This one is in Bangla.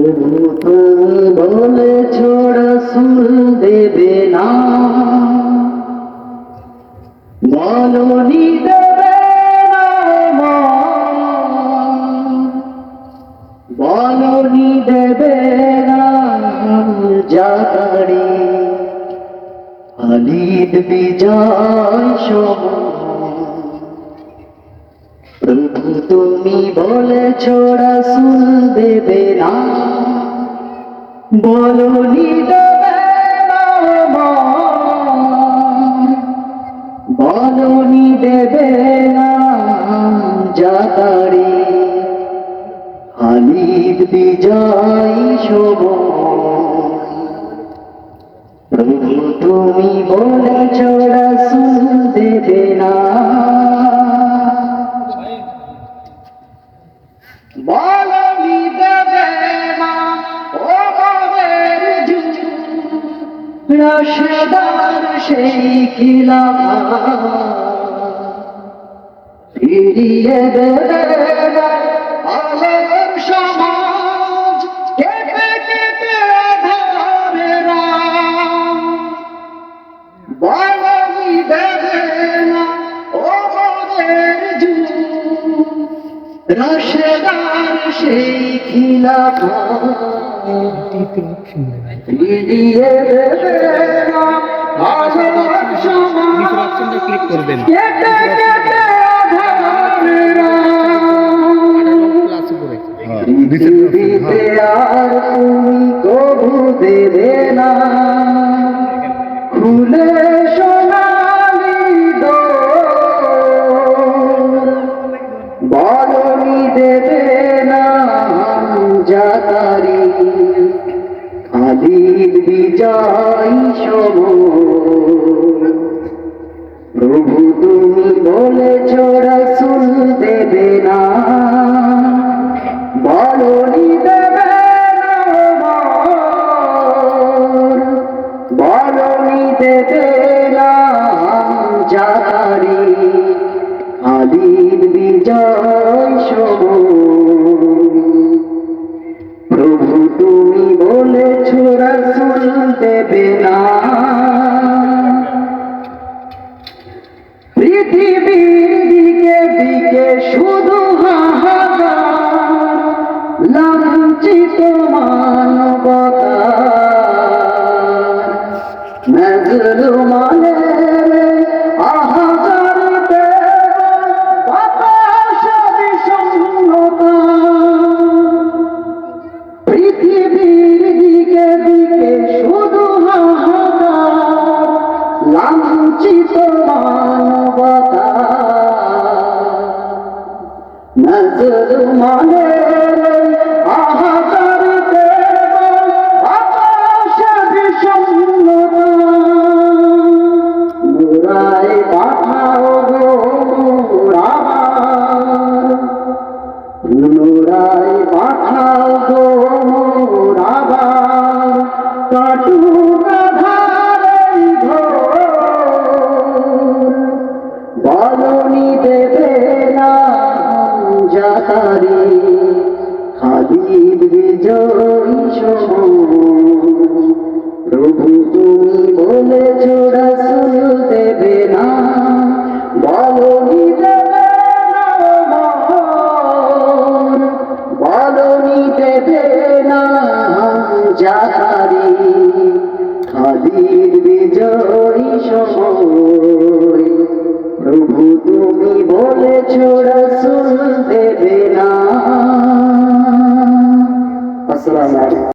তুমি বলেছ রসুল দেবে না বলনি দেবে। বলনি দেবে না জাগারে খালিদ বিজয় সময় তুমি বলেছ রাসুল দেবে না। বলনি। বলনি দেবে না জাতারে খালিদ বিজয় শোভ। প্রভু, তুমি বলেছ দেবে না বলনি দেবে না ও যুগ রসদার সেই কিলা ফিরিয়ে দেবে আলোর সমাজ। কেটে কেটে ধরে রসদার সেই খিলাফা ফিরিয়ে ক্লিক করবেন। উপরে পৃথিবীতে আর তুমি কবু দেবে না। খালিদ বিজয় সব প্রভু তুমি বলেছ, রসুল দেবে না। বলনি দেবে। বলনি দেবে না জাতারি খালিদ বিজয় লাঞ্ছিত মানবতা নজর মানে খালিদ বিজয়ী। প্রভু তুমি দেবে না বলনি দেবে না মোর। বলনি দেবে না জাতারি খালিদ বিজয়ী সময় প্রভু তুমি বলেছ রসুল